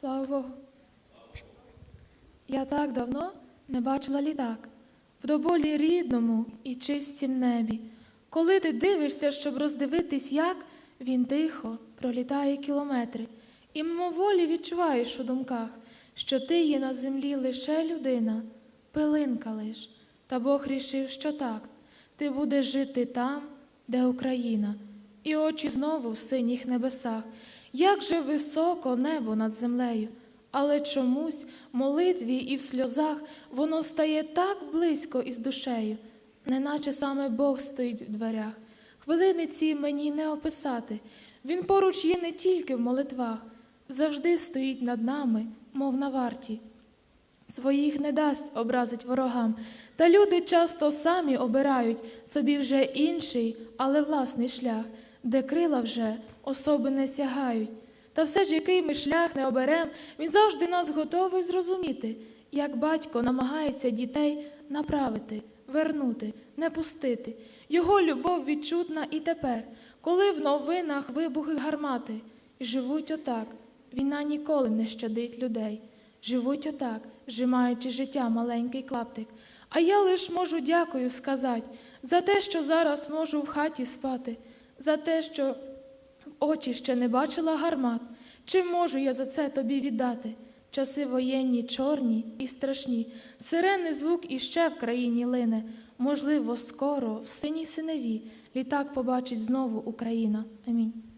Слава Богу. Я так давно не бачила літак в доболі рідному і чистім небі. Коли ти дивишся, щоб роздивитись, як він тихо пролітає кілометри, і мимоволі відчуваєш у думках, що ти є на землі лише людина, пилинка лиш. Та Бог рішив, що так, ти будеш жити там, де Україна, і очі знову в синіх небесах. Як же високо небо над землею, але чомусь в молитві і в сльозах воно стає так близько із душею, неначе саме Бог стоїть в дверях. Хвилини ці мені не описати. Він поруч є не тільки в молитвах, завжди стоїть над нами, мов на варті. Своїх не дасть образить ворогам, та люди часто самі обирають собі вже інший, але власний шлях, де крила вже особи не сягають. Та все ж, який ми шлях не оберем, він завжди нас готовий зрозуміти, як батько намагається дітей направити, вернути, не пустити. Його любов відчутна і тепер, коли в новинах вибухи гармати, і живуть отак. Війна ніколи не щадить людей. Живуть отак, зжимаючи життя маленький клаптик. А я лиш можу дякую сказати за те, що зараз можу в хаті спати, за те, що в очі ще не бачила гармат. Чи можу я за це тобі віддати? Часи воєнні, чорні і страшні, сирени звук іще в країні лине. Можливо, скоро в синій синеві літак побачить знову Україна. Амінь.